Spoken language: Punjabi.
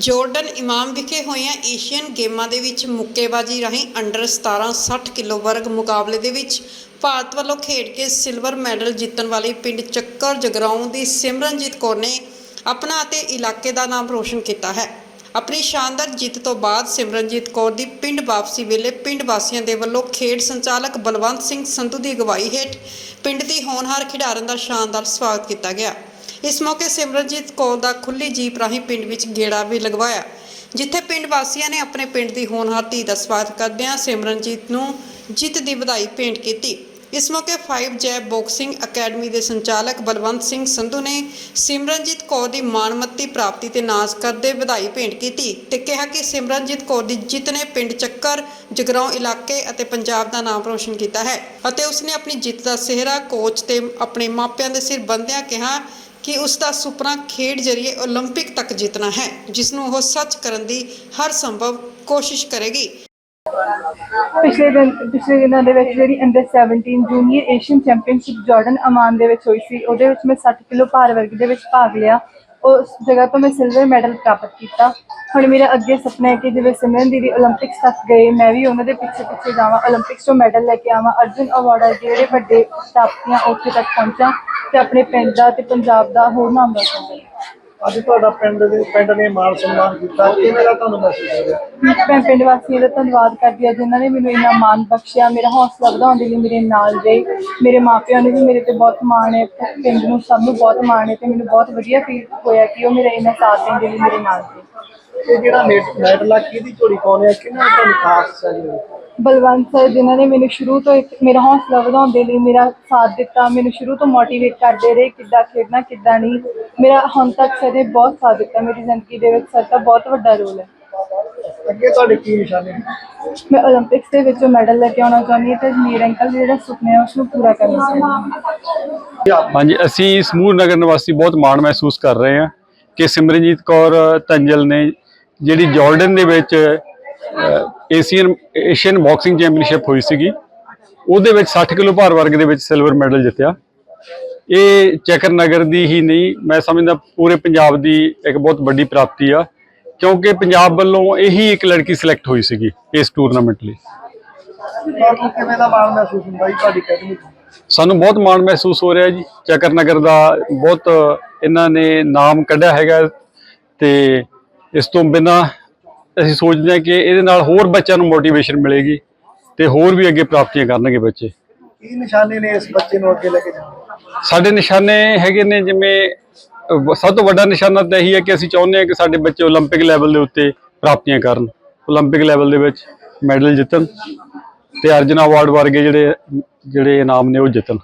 ਜੋਰਡਨ ਇਮਾਮ ਵਿਖੇ ਹੋਈਆਂ ਏਸ਼ੀਅਨ ਗੇਮਾਂ ਦੇ ਵਿੱਚ ਮੁੱਕੇਬਾਜ਼ੀ ਰਾਹੀਂ ਅੰਡਰ 17 60 ਕਿਲੋ ਵਰਗ ਮੁਕਾਬਲੇ ਦੇ ਵਿੱਚ ਭਾਰਤ ਵੱਲੋਂ ਖੇਡ ਕੇ ਸਿਲਵਰ ਮੈਡਲ ਜਿੱਤਣ ਵਾਲੀ ਪਿੰਡ ਚੱਕਰ ਜਗਰਾਉਂ ਦੀ ਸਿਮਰਨਜੀਤ ਕੌਰ ਨੇ ਆਪਣਾ ਅਤੇ ਇਲਾਕੇ ਦਾ ਨਾਮ ਰੋਸ਼ਨ ਕੀਤਾ ਹੈ। ਆਪਣੀ ਸ਼ਾਨਦਾਰ ਜਿੱਤ ਤੋਂ ਬਾਅਦ ਸਿਮਰਨਜੀਤ ਕੌਰ ਦੀ ਪਿੰਡ ਵਾਪਸੀ ਵੇਲੇ ਪਿੰਡ ਵਾਸੀਆਂ ਦੇ ਵੱਲੋਂ ਖੇਡ ਸੰਚਾਲਕ ਬਲਵੰਤ ਸਿੰਘ ਸੰਧੂ ਦੀ ਅਗਵਾਈ ਹੇਠ ਪਿੰਡ ਦੀ ਹੋਣਹਾਰ ਖਿਡਾਰਨ ਦਾ ਸ਼ਾਨਦਾਰ ਸਵਾਗਤ ਕੀਤਾ ਗਿਆ। ਇਸ ਮੌਕੇ ਸਿਮਰਨਜੀਤ ਕੌਰ ਦਾ ਖੁੱਲੀ ਜੀਪ ਰਾਹੀਂ ਪਿੰਡ ਵਿੱਚ ਗੇੜਾ ਵੀ ਲਗਵਾਇਆ, ਜਿੱਥੇ ਪਿੰਡ ਵਾਸੀਆਂ ਨੇ ਆਪਣੇ ਪਿੰਡ ਦੀ ਹੋਣਹਾਰ ਧੀ ਦਾ ਸਵਾਗਤ ਕਰਦਿਆਂ ਸਿਮਰਨਜੀਤ ਨੂੰ ਜਿੱਤ ਦੀ ਵਧਾਈ ਭੇਂਟ ਕੀਤੀ। ਇਸ ਮੌਕੇ 5 ਜੈ ਬਾਕਸਿੰਗ ਅਕੈਡਮੀ ਦੇ ਸੰਚਾਲਕ ਬਲਵੰਤ ਸਿੰਘ ਸੰਧੂ ਨੇ ਸਿਮਰਨਜੀਤ ਕੌਰ ਦੀ ਮਾਣਮੱਤੀ ਪ੍ਰਾਪਤੀ ਤੇ ਨਾਜ਼ ਕਰਦੇ ਵਧਾਈ ਭੇਂਟ ਕੀਤੀ ਤੇ ਕਿਹਾ ਕਿ ਸਿਮਰਨਜੀਤ ਕੌਰ ਦੀ ਜਿੱਤ ਨੇ ਪਿੰਡ ਚੱਕਰ, ਜਗਰਾਉਂ ਇਲਾਕੇ ਅਤੇ ਪੰਜਾਬ ਦਾ ਨਾਮ ਰੋਸ਼ਨ ਕੀਤਾ ਹੈ ਅਤੇ ਉਸਨੇ ਆਪਣੀ ਜਿੱਤ ਦਾ ਸਿਹਰਾ, ਕੋਚ ਤੇ ਆਪਣੇ ਮਾਪਿਆਂ ਦੇ ਸਿਰ ਬੰਦਿਆਂ ਕਿਹਾ ਕਿ ਉਸ ਦਾ ਸੁਪਨਾ ਖੇਡ ਜਰੀਏ 올림픽 ਤੱਕ ਜਿੱਤਣਾ ਹੈ ਜਿਸ ਨੂੰ ਉਹ ਸੱਚ ਕਰਨ ਦੀ ਹਰ ਸੰਭਵ ਕੋਸ਼ਿਸ਼ ਕਰੇਗੀ। ਪਿਛਲੇ ਦਿਨ, ਪਿਛਲੇ ਦਿਨਾਂ ਦੇ ਵਿੱਚ ਜਿਹੜੀ under 17 junior Asian championship Jordan Amman ਦੇ ਵਿੱਚ ਹੋਈ ਸੀ, ਉਹਦੇ ਵਿੱਚ ਮੈਂ 60 ਕਿਲੋ ਭਾਰ ਵਰਗ ਦੇ ਵਿੱਚ ਭਾਗ ਲਿਆ। ਉਸ ਜਗ੍ਹਾ ਤੋਂ ਮੈਂ ਸਿਲਵਰ ਮੈਡਲ ਪ੍ਰਾਪਤ ਕੀਤਾ। ਹੁਣ ਮੇਰਾ ਅੱਗੇ ਸੁਪਨਾ ਹੈ ਕਿ ਜਿਵੇਂ ਸਿਮਰਨ ਦੀਦੀ 올림픽ਸ ਤੱਕ ਗਏ, ਮੈਂ ਵੀ ਉਹਨਾਂ ਦੇ ਪਿੱਛੇ ਪਿੱਛੇ ਜਾਵਾਂ 올림픽ਸ ਤੋਂ ਮੈਡਲ ਲੈ ਕੇ ਆਵਾਂ, ਅਰਜੁਨ ਅਵਾਰਡ ਜਿਹੜੇ ਵੱਡੇ ਸਟਾਪੀਆਂ ਉੱਥੇ ਤੱਕ ਪਹੁੰਚਾਂ। ਤੇ ਆਪਣੇ ਪਿੰਡ ਦਾ ਤੇ ਪੰਜਾਬ ਦਾ ਹੋਰ ਨਾਮ ਰੋਸ਼ਨ ਕਰਾਂ ਅੱਜ ਤੁਹਾਡਾ ਪਿੰਡ ਦੇ ਪਿੰਡ ਨੇ ਮਾਨ ਸਨਮਾਨ ਕੀਤਾ। ਕਿਵੇਂ ਦਾ ਤੁਹਾਨੂੰ ਮਹਿਸੂਸ ਹੋ ਰਿਹਾ? ਮੈਂ ਪਿੰਡ ਵਾਸੀਆਂ ਦਾ ਧੰਨਵਾਦ ਕਰਦੀ ਹਾਂ ਜਿਨ੍ਹਾਂ ਨੇ ਮੈਨੂੰ ਇੰਨਾ ਮਾਣ ਬਖਸ਼ਿਆ ਮੇਰਾ ਹੌਸਲਾ ਵਧਾਉਣ ਦੇ ਲਈ ਮੇਰੇ ਨਾਲ ਰਹੇ ਮੇਰੇ ਮਾਪਿਆਂ ਨੂੰ ਵੀ ਮੇਰੇ ਤੇ ਬਹੁਤ ਮਾਣ ਹੈ ਪਿੰਡ ਨੂੰ ਸਭ ਨੂੰ ਬਹੁਤ ਮਾਣ ਹੈ ਤੇ ਮੈਨੂੰ ਬਹੁਤ ਵਧੀਆ ਫੀਲ ਹੋਇਆ ਕਿ ਉਹ ਮੇਰਾ ਇੰਨਾ ਸਾਥ ਦੇਣ ਦੇ ਲਈ ਮੇਰੇ ਨਾਲ ਸੀ ਇਹ ਜਿਹੜਾ ਨੈਟ ਮੈਡਲ ਕਿਹਦੀ ਝੋਲੀ ਪਾਉਂਦੇ ਆ? ਕਿਹਨਾਂ ਨੇ ਤੁਹਾਨੂੰ ਖਾਸ ਸਹਿਯੋਗ? ਬਲਵੰਤ ਸਰ ਜਿਨ੍ਹਾਂ ਨੇ ਮੈਨੂੰ ਸ਼ੁਰੂ ਤੋਂ ਇੱਕ ਮੇਰਾ ਹੌਸਲਾ ਵਧਾਉਣ ਲਈ ਮੇਰਾ ਸਾਥ ਦਿੱਤਾ ਮੈਨੂੰ ਸ਼ੁਰੂ ਤੋਂ ਮੋਟੀਵੇਟ ਕਰਦੇ ਰਹੇ ਕਿੱਦਾਂ ਖੇਡਣਾ ਕਿੱਦਾਂ ਨਹੀਂ। ਮੇਰਾ ਹੁਣ ਤੱਕ ਸਰ ਬਹੁਤ ਸਾਥ ਦਿੱਤਾ ਮੇਰੀ ਜ਼ਿੰਦਗੀ ਦੇ ਵਿੱਚ ਸਰ ਦਾ ਬਹੁਤ ਵੱਡਾ ਰੋਲ ਹੈ। ਅੱਗੇ ਤੁਹਾਡੇ ਕੀ ਨਿਸ਼ਾਨੇ ਮੈਂ 올림픽ਸ ਦੇ ਵਿੱਚ ਮੈਡਲ ਲੈ ਕੇ ਆਉਣਾ ਚਾਹੁੰਦੀ ਹਾਂ ਤੇ ਮੇਰੇ ਅੰਕਲ ਜਿਹੜਾ ਸੁਪਨੇ ਉਸ ਨੂੰ ਪੂਰਾ ਕਰਨਾ ਚਾਹੁੰਦੀ ਹਾਂ। ਹਾਂਜੀ ਅਸੀਂ ਸਮੂਹ ਨਗਰ ਨਿਵਾਸੀ ਬਹੁਤ ਮਾਣ ਮਹਿਸੂਸ ਕਰ ਰਹੇ ਹਾਂ ਕਿ ਸਿਮਰਨਜੀਤ ਕੌਰ ਤੰਜਲ ਨੇ ਜਿਹੜੀ ਜਾਰਡਨ ਦੇ ਵਿੱਚ ਏਸ਼ੀਅਨ ਏਸ਼ੀਅਨ ਬਾਕਸਿੰਗ ਚੈਂਪੀਅਨਸ਼ਿਪ ਹੋਈ ਸੀਗੀ। ਉਹਦੇ ਵਿੱਚ 60 ਕਿਲੋ ਭਾਰ ਵਰਗ ਦੇ ਵਿੱਚ ਸਿਲਵਰ ਮੈਡਲ ਜਿੱਤਿਆ। ਇਹ ਚੈਕਰ ਨਗਰ ਦੀ ਹੀ ਨਹੀਂ ਮੈਂ ਸਮਝਦਾ ਪੂਰੇ ਪੰਜਾਬ ਦੀ ਇੱਕ ਬਹੁਤ ਵੱਡੀ ਪ੍ਰਾਪਤੀ ਆ ਕਿਉਂਕਿ ਪੰਜਾਬ ਵੱਲੋਂ ਇਹੀ ਇੱਕ ਲੜਕੀ ਸਿਲੈਕਟ ਹੋਈ ਸੀਗੀ ਇਸ ਟੂਰਨਾਮੈਂਟ ਲਈ। ਤੁਹਾਨੂੰ ਕਿਵੇਂ ਦਾ ਮਾਣ ਮਹਿਸੂਸ ਹੁੰਦਾ ਜੀ ਤੁਹਾਡੀ ਅਕੈਡਮੀ ਤੋਂ? ਸਾਨੂੰ ਬਹੁਤ ਮਾਣ ਮਹਿਸੂਸ ਹੋ ਰਿਹਾ ਜੀ। ਚੱਕਰ ਨਗਰ ਦਾ ਬਹੁਤ ਇਹਨਾਂ ਨੇ ਨਾਮ ਕੱਢਿਆ ਹੈਗਾ ਤੇ ਇਸ ਤੋਂ ਬਿਨਾਂ ਅਸੀਂ ਸੋਚਦੇ ਹਾਂ ਕਿ ਇਹਦੇ ਨਾਲ ਹੋਰ ਬੱਚਿਆਂ ਨੂੰ ਮੋਟੀਵੇਸ਼ਨ ਮਿਲੇਗੀ ਤੇ ਹੋਰ ਵੀ ਅੱਗੇ ਪ੍ਰਾਪਤੀਆਂ ਕਰਨਗੇ ਬੱਚੇ ਕੀ ਨਿਸ਼ਾਨੇ ਨੇ ਇਸ ਬੱਚੇ ਨੂੰ ਅੱਗੇ ਲੈ ਕੇ ਜਾਣ ਸਾਡੇ ਨਿਸ਼ਾਨੇ ਹੈਗੇ ਨੇ ਜਿਵੇਂ ਅਹ, ਸਭ ਤੋਂ ਵੱਡਾ ਨਿਸ਼ਾਨਾ ਤਾਂ ਇਹੀ ਹੈ ਕਿ ਅਸੀਂ ਚਾਹੁੰਦੇ ਹਾਂ ਕਿ ਸਾਡੇ ਬੱਚੇ 올림픽 ਲੈਵਲ ਦੇ ਉੱਤੇ ਪ੍ਰਾਪਤੀਆਂ ਕਰਨ 올림픽 ਲੈਵਲ ਦੇ ਵਿੱਚ ਮੈਡਲ ਜਿੱਤਣ ਤੇ ਅਰਜੁਨ ਅਵਾਰਡ ਵਰਗੇ ਜਿਹੜੇ ਜਿਹੜੇ ਇਨਾਮ ਨੇ ਉਹ ਜਿੱਤਣ